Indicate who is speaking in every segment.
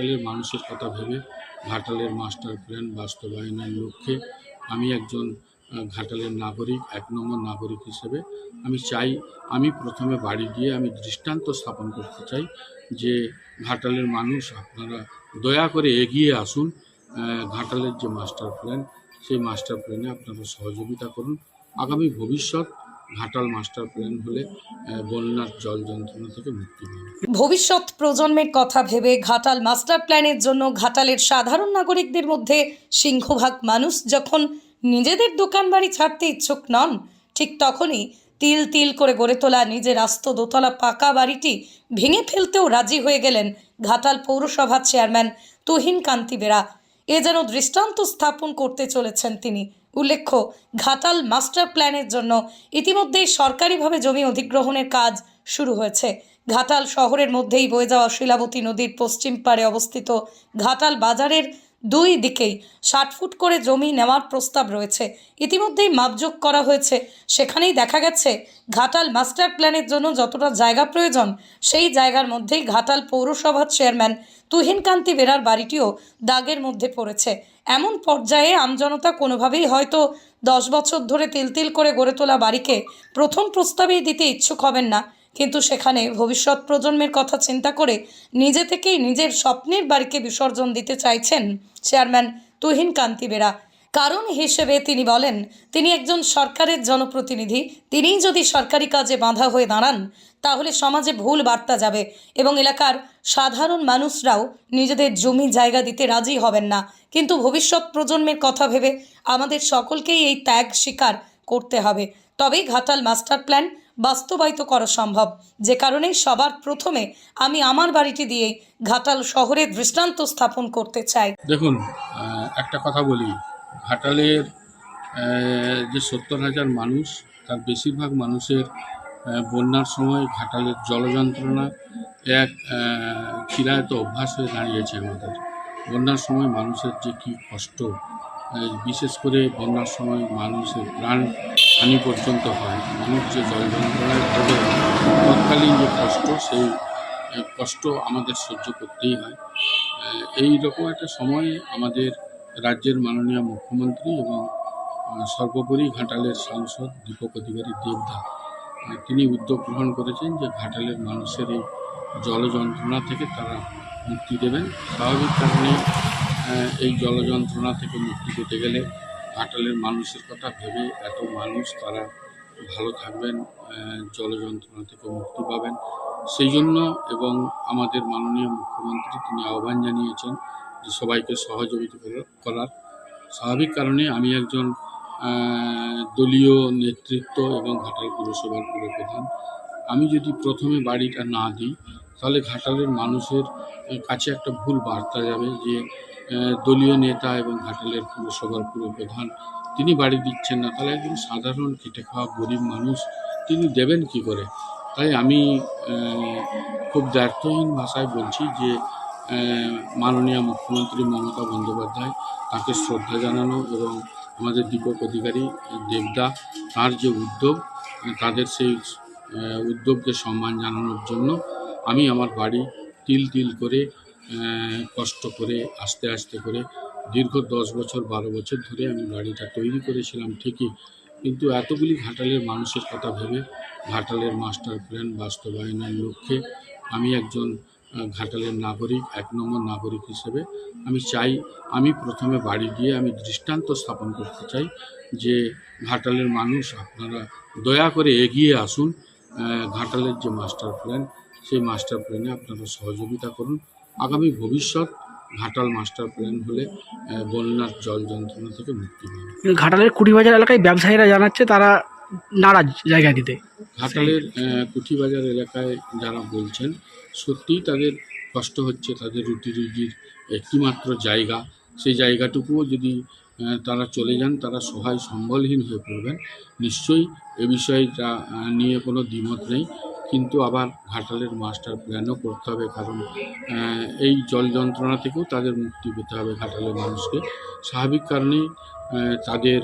Speaker 1: ঘাটালের মানুষের কথা ভেবে ঘাটালের মাস্টার প্ল্যান বাস্তবায়নের লক্ষ্যে আমি একজন ঘাটালের নাগরিক, এক নম্বর নাগরিক হিসেবে আমি চাই, আমি প্রথমে বাড়ি গিয়ে আমি দৃষ্টান্ত স্থাপন করতে চাই যে ঘাটালের মানুষ আপনারা দয়া করে এগিয়ে আসুন ঘাটালের যে মাস্টার প্ল্যান, সেই মাস্টার প্ল্যানে আপনারা সহযোগিতা করুন। আগামী ভবিষ্যৎ ঘাটাল মাস্টার প্ল্যান হলে বন্যার জল যন্ত্রণা থেকে মুক্তি পাবে।
Speaker 2: ভবিষ্যৎ প্রজন্মের কথা ভেবে ঘাটাল মাস্টার প্ল্যানের জন্য ঘাটালের সাধারণ নাগরিকদের মধ্যে সিংহভাগ মানুষ যখন নিজেদের দোকান বাড়ি ছাড়তে ইচ্ছুক নন, ঠিক তখনই তিল তিল করে গড়ে তোলা নিজের আস্ত দোতলা পাকা বাড়িটি ভেঙে ফেলতেও রাজি হয়ে গেলেন ঘাটাল পৌরসভার চেয়ারম্যান তুহিন কান্তি বেরা। এ যেন দৃষ্টান্ত স্থাপন করতে চলেছেন তিনি। উল্লেখ্য, ঘাটাল মাস্টার প্ল্যানের জন্য ইতিমধ্যেই সরকারিভাবে জমি অধিগ্রহণের কাজ শুরু হয়েছে। ঘাটাল শহরের মধ্যেই বয়ে যাওয়া শিলাবতী নদীর পশ্চিম পাড়ে অবস্থিত ঘাটাল বাজারের দুই দিকেই ষাট ফুট করে জমি নেওয়ার প্রস্তাব রয়েছে। ইতিমধ্যেই মাপযোগ করা হয়েছে। সেখানেই দেখা গেছে, ঘাটাল মাস্টার প্ল্যানের জন্য যতটা জায়গা প্রয়োজন, সেই জায়গার মধ্যেই ঘাটাল পৌরসভার চেয়ারম্যান তুহিন কান্তি বেরার বাড়িটিও দাগের মধ্যে পড়েছে। এমন পর্যায়ে আমজনতা কোনোভাবেই হয়তো দশ বছর ধরে তিল তিল করে গড়ে তোলা বাড়িকে প্রথম প্রস্তাবেই দিতে ইচ্ছুক হবেন না। কিন্তু সেখানে ভবিষ্যৎ প্রজন্মের কথা চিন্তা করে নিজে থেকেই নিজের স্বপ্নের বাড়িকে বিসর্জন দিতে চাইছেন চেয়ারম্যান তুহিন কান্তি বেরা। কারণ হিসেবে তিনি বলেন, তিনি একজন সরকারের জনপ্রতিনিধি, তিনিই যদি সরকারি কাজে বাঁধা হয়ে দাঁড়ান, তাহলে সমাজে ভুল বার্তা যাবে এবং এলাকার সাধারণ মানুষরাও নিজেদের জমি জায়গা দিতে রাজি হবেন না। কিন্তু ভবিষ্যৎ প্রজন্মের কথা ভেবে আমাদের সকলকেই এই ত্যাগ স্বীকার করতে হবে। তবেই ঘাটাল মাস্টার প্ল্যান বাস্তবায়িত করা সম্ভব। যে কারণেই সবার প্রথমে আমি আমার বাড়িটি দিয়ে ঘাটাল শহরে দৃষ্টান্ত স্থাপন করতে চাই।
Speaker 1: দেখুন একটা কথা বলি। ঘাটালের যে সত্তর হাজার মানুষ, তার বেশিরভাগ মানুষের বন্যার সময় ঘাটালের জলযন্ত্রণা এক চিরায়ত অভ্যাস হয়ে দাঁড়িয়েছে আমাদের। বন্যার সময় মানুষের যে কী কষ্ট বিশেষ করে বন্যার সময় মানুষের প্রাণ হানি পর্যন্ত হয়। মানুষ যে জল যন্ত্রণায় পড়ে তৎকালীন যে কষ্ট, সেই কষ্ট আমাদের সহ্য করতেই হয়। এই রকম একটা সময়ে আমাদের রাজ্যের মাননীয় মুখ্যমন্ত্রী এবং সর্বোপরি ঘাটালের সাংসদ দীপক অধিকারী দেবদা। তিনি উদ্যোগ গ্রহণ করেছেন যে ঘাটালের মানুষের এই জল যন্ত্রণা থেকে তারা মুক্তি দেবেন। স্বাভাবিক কারণে এই জল যন্ত্রণা থেকে মুক্তি পেতে গেলে ঘাটালের মানুষের কথা ভেবে এত মানুষ তারা ভালো থাকবেন জল যন্ত্রণা থেকে মুক্তি পাবেন। সেই জন্য এবং আমাদের মাননীয় মুখ্যমন্ত্রী তিনি আহ্বান জানিয়েছেন সবাইকে সহযোগিতা করা- করার। স্বাভাবিক কারণে আমি একজন দলীয় নেতৃত্ব এবং ঘাটাল পুরসভার পুরপ্রধান। আমি যদি প্রথমে বাড়িটা না দিই, তাহলে ঘাটালের মানুষের কাছে একটা ভুল বার্তা যাবে যে দলীয় নেতা এবং ঘাটালের পুরসভার পুরপ্রধান তিনি বাড়ি দিচ্ছেন না। তাহলে একজন সাধারণ, খেটে খাওয়া গরিব মানুষ তিনি দেবেন কি করে? তাই আমি খুব দায়িত্বহীন ভাষায় বলছি যে মাননীয় মুখ্যমন্ত্রী মমতা বন্দ্যোপাধ্যায় তাকে শ্রদ্ধা জানানো এবং আমাদের দীপক অধিকারী দেবদা, তার যে উদ্যোগ, তাদের সেই উদ্যোগকে সম্মান জানানোর জন্য আমি আমার বাড়ি তিল তিল করে কষ্ট করে, আস্তে আস্তে করে দীর্ঘ দশ বছর, বারো বছর ধরে আমি বাড়িটা তৈরি করেছিলাম ঠিকই। কিন্তু এতগুলি ঘাটালের মানুষের কথা ভেবে, ঘাটালের মাস্টার প্ল্যান বাস্তবায়নের লক্ষ্যে আমি একজন ঘাটালের নাগরিক, এক নম্বর নাগরিক হিসেবে আমি চাই, আমি প্রথমে বাড়ি গিয়ে আমি দৃষ্টান্ত স্থাপন করতে চাই যে ঘাটালের মানুষ আপনারা দয়া করে এগিয়ে আসুন। ঘাটালের যে মাস্টার প্ল্যান, সেই মাস্টার প্ল্যানে আপনারা সহযোগিতা করুন। আগামী ভবিষ্যৎ ঘাটাল মাস্টার প্ল্যান হলে বন্যার জল যন্ত্রণা থেকে মুক্তি পাবে।
Speaker 3: ঘাটালের কুটিবাজার এলাকায় ব্যবসায়ীরা জানাচ্ছে তারা নারাজ জায়গা দিতে
Speaker 1: ঘাটালের কুঠিবাজার এলাকায় যারা বলছেন, সত্যিই তাদের কষ্ট হচ্ছে, তাদের রুটি রুজির একটিমাত্র জায়গা। সেই জায়গাটুকুও যদি তারা চলে যান, তারা সহায় সম্বলহীন হয়ে পড়বেন। নিশ্চয়ই এ বিষয়টা নিয়ে কোনো দ্বিমত নেই। কিন্তু আবার ঘাটালের মাস্টার প্ল্যানও করতে হবে, কারণ এই জল যন্ত্রণা থেকেও তাদের মুক্তি পেতে হবে ঘাটালের মানুষকে। স্বাভাবিক কারণেই তাদের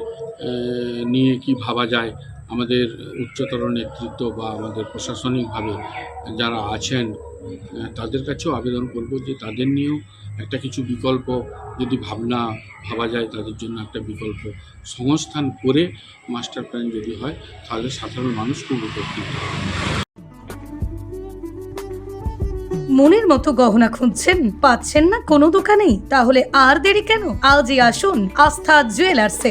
Speaker 1: নিয়ে কি ভাবা যায় আমাদের উচ্চতর নেতৃত্ব বা আমাদের প্রশাসনিকভাবে যারা আছেন তাদের কাছেও আবেদন করব যে তাদের নিয়েও একটা কিছু বিকল্প, যদি ভাবনা, ভাবা যায় তাদের জন্য একটা বিকল্প সংস্থান করে মাস্টার প্ল্যান যদি হয়, তাহলে সাধারণ মানুষ খুব উপকৃত
Speaker 2: মনের মতো গহনা খুঁজছেন? পাচ্ছেন না? কোনো দোকানেই? তাহলে আর দেরি কেন? আজই আসুন আস্থা জুয়েলার্সে।